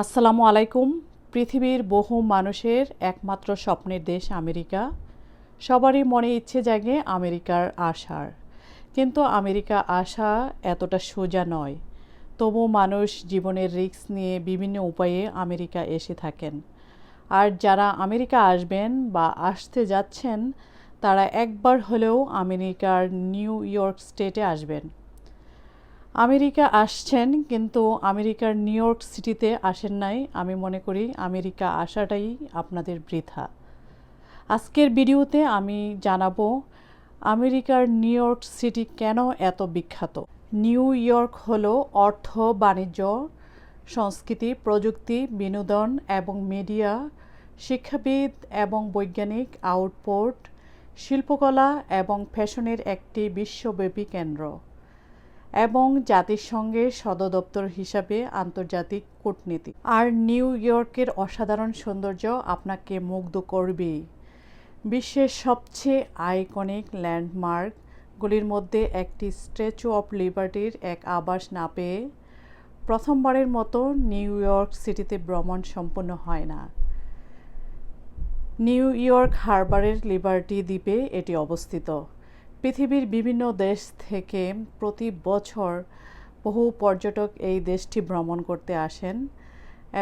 আসসালামু আলাইকুম। পৃথিবীর বহু মানুষের একমাত্র স্বপ্নের দেশ আমেরিকা। সবারই মনে ইচ্ছে জাগে আমেরিকার আসার কিন্তু আমেরিকা আসা এতটা সোজা নয়। তবু মানুষ জীবনের রিস্ক নিয়ে বিভিন্ন উপায়ে আমেরিকা এসে থাকেন। আর যারা আমেরিকা আসবেন বা আসতে যাচ্ছেন, তারা একবার হলেও আমেরিকার নিউ ইয়র্ক স্টেটে আসবেন। আমেরিকা আসছেন, কিন্তু আমেরিকার নিউ ইয়র্ক সিটিতে আসেন নাই। আমি মনে করি আমেরিকা আসাটাই আপনাদের বৃথা। আজকের ভিডিওতে আমি জানাব, আমেরিকার নিউ ইয়র্ক সিটি কেন এত বিখ্যাত? নিউ ইয়র্ক হলো অর্থ, বাণিজ্য, সংস্কৃতি, প্রযুক্তি, বিনোদন এবং মিডিয়া, শিক্ষাবিদ এবং বৈজ্ঞানিক, আউটপোর্ট, শিল্পকলা এবং ফ্যাশনের একটি বিশ্বব্যাপী কেন্দ্র। এবং জাতিসংঘের সদর দপ্তর হিসাবে আন্তর্জাতিক কূটনীতি। আর নিউ ইয়র্কের অসাধারণ সৌন্দর্য আপনাকে মুগ্ধ করবেই বিশ্বের সবচেয়ে আইকনিক ল্যান্ডমার্কগুলির মধ্যে একটি স্ট্যাচু অফ লিবার্টির এক আবাস না পেয়ে প্রথমবারের মতো নিউ ইয়র্ক সিটিতে ভ্রমণ সম্পন্ন হয় না। নিউ ইয়র্ক হারবারের লিবার্টি দ্বীপে এটি অবস্থিত। পৃথিবীর বিভিন্ন দেশ থেকে প্রতি বছর বহু পর্যটক এই দেশটি ভ্রমণ করতে আসেন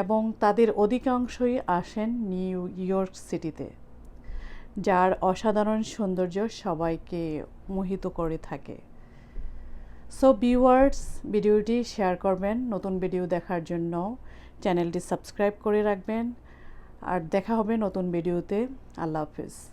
এবং তাদের অধিকাংশই আসেন নিউ ইয়র্ক সিটিতে, যার অসাধারণ সৌন্দর্য সবাইকে মোহিত করে থাকে। সো ভিউয়ার্স ভিডিওটি শেয়ার করবেন। নতুন ভিডিও দেখার জন্য চ্যানেলটি সাবস্ক্রাইব করে রাখবেন। আর দেখা হবে নতুন ভিডিওতে। আল্লাহ হাফিজ।